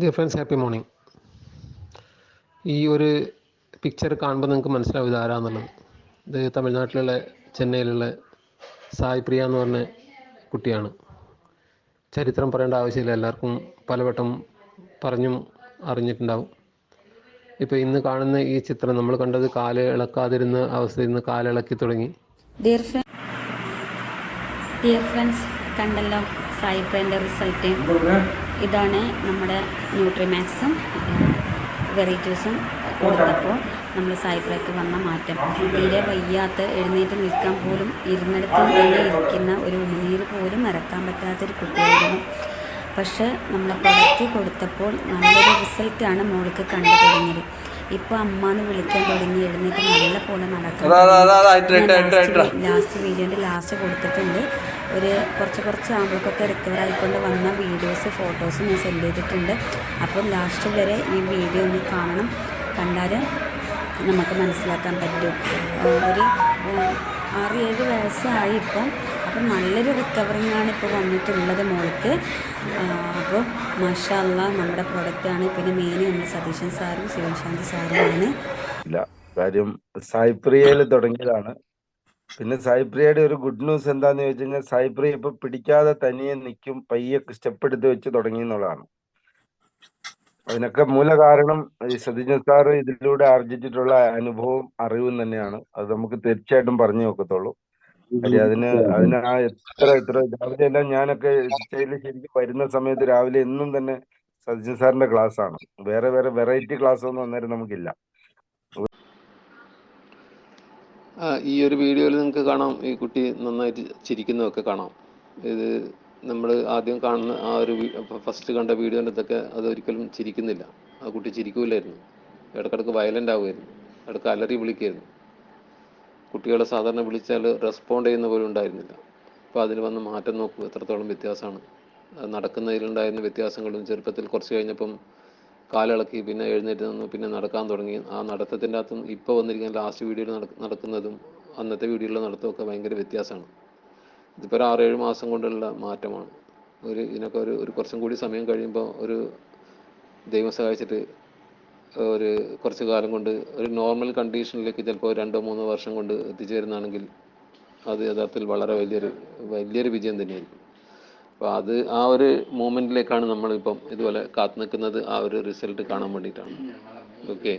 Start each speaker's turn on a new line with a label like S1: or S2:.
S1: Dear friends happy morning ഈ ഒരു picture കാണുമ്പോൾ നിങ്ങൾക്ക് മനസ്സിലാവും ഇത് ആരാന്നുള്ളത്. ഇത് തമിഴ്നാട്ടിലുള്ള ചെന്നൈയിലുള്ള സായ് പ്രിയ എന്ന് പറഞ്ഞ കുട്ടിയാണ്. ചരിത്രം പറയേണ്ട ആവശ്യമില്ല. എല്ലാവർക്കും പലവട്ടം പറഞ്ഞും അറിഞ്ഞിട്ടുണ്ടാവും. ഇപ്പോൾ ഇന്ന് കാണുന്ന ഈ ചിത്രം നമ്മൾ കണ്ടത് കാൽ ഇളക്കാതിരുന്ന അവസ്ഥയിൽ നിന്ന് കാലിളക്കി തുടങ്ങി.
S2: ഡിയർ ഫ്രണ്ട് ഡിയർ ഫ്രണ്ട്സ് കണ്ടല്ലോ സായിപ്പേന്റെ റിസൾട്ട് ഇതാണ് നമ്മുടെ ന്യൂട്രിമാക്സും വെറൈറ്റീസും കൊടുത്തപ്പോൾ നമ്മൾ സായിപ്പേക്ക് വന്ന മാറ്റം. തീരെ വയ്യാത്ത എഴുന്നേറ്റ് നിൽക്കാൻ പോലും ഇരുന്നിടത്ത് തന്നെ ഇരിക്കുന്ന ഒരു ഉമിനീര് പോലും ഇറക്കാൻ പറ്റാത്തൊരു കുട്ടിയായിരുന്നു. പക്ഷേ നമ്മളെ പ്രൊഡക്റ്റ് കൊടുത്തപ്പോൾ നല്ലൊരു റിസൾട്ടാണ് മോൾക്ക് കണ്ടു തുടങ്ങിയത്. ഇപ്പോൾ അമ്മ എന്ന് വിളിക്കാൻ തുടങ്ങി എഴുന്നേറ്റ് നല്ല പോലെ നടക്കും ലാസ്റ്റ് വീഡിയോന്റെ ലാസ്റ്റ് കൊടുത്തിട്ടുണ്ട്. ഒരു കുറച്ച് കുറച്ച് ആകുമ്പോഴൊക്കെ റിക്കവർ ആയിക്കൊണ്ട് വന്ന വീഡിയോസ് ഫോട്ടോസ് ഞാൻ സെൻഡ് ചെയ്തിട്ടുണ്ട്. അപ്പം ലാസ്റ്റ് വരെ ഈ വീഡിയോ ഒന്ന് കാണണം. കണ്ടാൽ നമുക്ക് മനസ്സിലാക്കാൻ പറ്റും. ഒരു ആറ് ഏഴ് വയസ്സായി ഇപ്പം. അപ്പം നല്ലൊരു റിക്കവറിങ് ആണ് ഇപ്പോൾ വന്നിട്ടുള്ളത് മോൾക്ക്. അപ്പോൾ മഷാല്ല നമ്മുടെ പ്രൊഡക്റ്റാണ് പിന്നെ മെയിൻ നമ്മൾ സതീശൻ സാറും ശിവശാന്തി സാറുമാണ്
S3: ഇല്ല കാര്യം സായിപ്രിയയിൽ തുടങ്ങിയതാണ്. പിന്നെ സായിപ്രിയയുടെ ഒരു ഗുഡ് ന്യൂസ് എന്താന്ന് ചോദിച്ചു കഴിഞ്ഞാൽ സായിപ്രിയ ഇപ്പൊ പിടിക്കാതെ തനിയെ നിൽക്കും പയ്യെ സ്റ്റെപ്പ് എടുത്ത് വെച്ച് തുടങ്ങി എന്നുള്ളതാണ്. അതിനൊക്കെ മൂല കാരണം ഈ സതീജൻ സാർ ഇതിലൂടെ ആർജിച്ചിട്ടുള്ള അനുഭവം അറിവും തന്നെയാണ്. അത് നമുക്ക് തീർച്ചയായിട്ടും പറഞ്ഞു നോക്കത്തുള്ളൂ. അതിന് അതിന് ആ എത്ര എത്ര രാവിലെ എല്ലാം ഞാനൊക്കെ സ്റ്റേജിൽ ശരിക്കും വരുന്ന സമയത്ത് രാവിലെ എന്നും തന്നെ സജിൻ സാറിന്റെ ക്ലാസ് ആണ്. വേറെ വേറെ വെറൈറ്റി ക്ലാസ് ഒന്നും അന്നേരം നമുക്കില്ല.
S1: ഈ ഒരു വീഡിയോയിൽ നിങ്ങൾക്ക് കാണാം. ഈ കുട്ടി നന്നായിട്ട് ചിരിക്കുന്നതൊക്കെ കാണാം. ഇത് നമ്മൾ ആദ്യം കാണുന്ന ആ ഒരു ഫസ്റ്റ് കണ്ട വീഡിയോന്റെ അതൊക്കെ അതൊരിക്കലും ചിരിക്കുന്നില്ല. ആ കുട്ടി ചിരിക്കൂലായിരുന്നു. ഇടക്കിടക്ക് വയലന്റ് ആവുമായിരുന്നു ഇടയ്ക്ക് അലറി വിളിക്കുമായിരുന്നു കുട്ടികളെ സാധാരണ വിളിച്ചാൽ റെസ്പോണ്ട് ചെയ്യുന്ന പോലും ഉണ്ടായിരുന്നില്ല. അപ്പോൾ അതിന് വന്ന മാറ്റം നോക്കൂ എത്രത്തോളം വ്യത്യാസമാണ് നടക്കുന്നതിലുണ്ടായിരുന്ന വ്യത്യാസങ്ങളും ചെറുപ്പത്തിൽ കുറച്ച് കഴിഞ്ഞപ്പം കാലിളക്കി പിന്നെ എഴുന്നേറ്റ് നിന്നു പിന്നെ നടക്കാൻ തുടങ്ങി. ആ നടത്തത്തിന്റെ അകത്തും ഇപ്പോൾ വന്നിരിക്കുന്ന ലാസ്റ്റ് വീഡിയോയിൽ നടക്കുന്നതും അന്നത്തെ വീഡിയോയിൽ നടത്തമൊക്കെ ഭയങ്കര വ്യത്യാസമാണ്. ഇതിപ്പോൾ ഒരു ആറേഴ് മാസം കൊണ്ടുള്ള മാറ്റമാണ്. ഒരു ഇതിനൊക്കെ ഒരു ഒരു കുറച്ചും കൂടി സമയം കഴിയുമ്പോൾ ഒരു ദൈവം സഹായിച്ചിട്ട് ഒരു കുറച്ച് കാലം കൊണ്ട് ഒരു നോർമൽ കണ്ടീഷനിലേക്ക് ചിലപ്പോൾ രണ്ടോ മൂന്നോ വർഷം കൊണ്ട് എത്തിച്ചേരുന്നതാണെങ്കിൽ അത് യഥാർത്ഥത്തിൽ വളരെ വലിയൊരു വലിയൊരു വിജയം തന്നെയായിരിക്കും. അപ്പോൾ അത് ആ ഒരു മൂമെന്റിലേക്കാണ് നമ്മളിപ്പം ഇതുപോലെ കാത്തു നിൽക്കുന്നത്. ആ ഒരു റിസൾട്ട് കാണാൻ വേണ്ടിയിട്ടാണ്. ഓക്കെ